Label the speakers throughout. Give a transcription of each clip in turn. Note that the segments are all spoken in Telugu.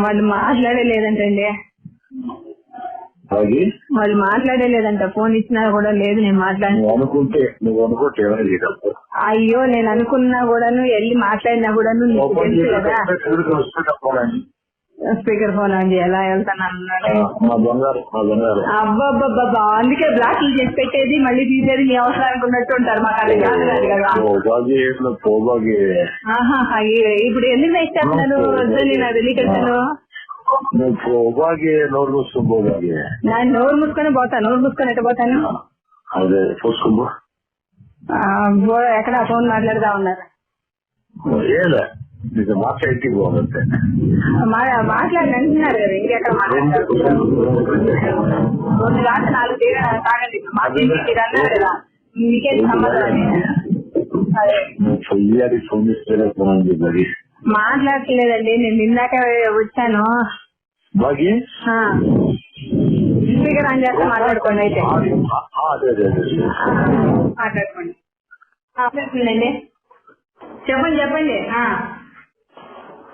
Speaker 1: వాళ్ళు మాట్లాడలేదంటండి.
Speaker 2: అది
Speaker 1: వాళ్ళు మాట్లాడలేదంట. ఫోన్ ఇచ్చినా కూడా లేదు నేను మాట్లాడి
Speaker 2: నువ్వు అనుకుంటే నువ్వు అనుకుంటే ఏమైనా చేయగలుగుతావు?
Speaker 1: అయ్యో నేను అనుకున్నా కూడాను వెళ్ళి మాట్లాడినా కూడాను నీకు
Speaker 2: ఓపెన్
Speaker 1: తెలుసు కదా. స్పీకర్ ఫోన్ ఆన్ ఎలా వెళ్తాను అన్నాడు. అందుకే బ్లాక్లు చేసి పెట్టేది మళ్ళీ తీసేది మీ అవసరానికి ఉన్నట్టు ఉంటారు మాకు అది కాదు కాదు ఇప్పుడు ఎందుకు వద్దని నాకు తెలియకట్టాను
Speaker 2: నోరు మూసుకుని పోబాగి
Speaker 1: నా నోరు మూసుకొని పోతాను నోరు మూసుకొని ఎట్ట పోతాను?
Speaker 2: అదే పోసుకోబో
Speaker 1: ఎక్కడ ఫోన్ మాట్లాడుతా ఉన్నారు.
Speaker 2: ఏలే నీకు మాట ఇంటికి పోవాలంటే
Speaker 1: మా- మాట్లాడి అంటున్నారు కదా ఇంకెక్కడ మాట్లాడతారు రెండు రాత్రి నాలుగు తీర తాగండి. ఇప్పుడు మాకు ఇంటికి అన్నారు కదా. మీకేం సంబంధం అదే.
Speaker 2: నువ్వు చెయ్యాలి ఫోన్ ఇస్తేనే ఫోన్ చెప్పాలి
Speaker 1: మాట్లాడట్లేదండి. నేను నిన్నాక వచ్చాను. స్పీకర్ ఆన్ చేస్తే మాట్లాడుకోండి అయితే. మాట్లాడుకోండి. చెప్పండి చెప్పండి.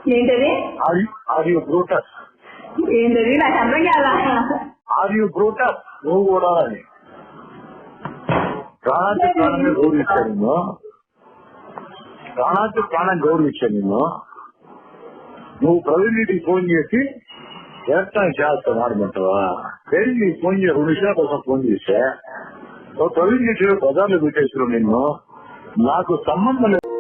Speaker 1: ఏంటది?
Speaker 2: ఆర్ యూ బ్రూటస్
Speaker 1: ఏంటది? నాకు అర్థం కాదా
Speaker 2: ఆర్ యూ బ్రూటస్ నువ్వు కూడా అని. ప్రాణానికి ప్రాణంగా గౌరవించాను నిన్ను. ప్రాణానికి ప్రాణం గౌరవించాను నిన్ను. నువ్వు ప్రవీణ్ ఫోన్ చేసి ఎలక్ట్రానిక్ చేస్తా ప్రవీణ్ నీకు ఫోన్ చేసి రెండు నిమిషాల కోసం ఫోన్ ఓ ప్రవీణ్ రెడ్డి బజార్లో పెట్టేసారు నిన్ను. నాకు సంబంధం లేదు.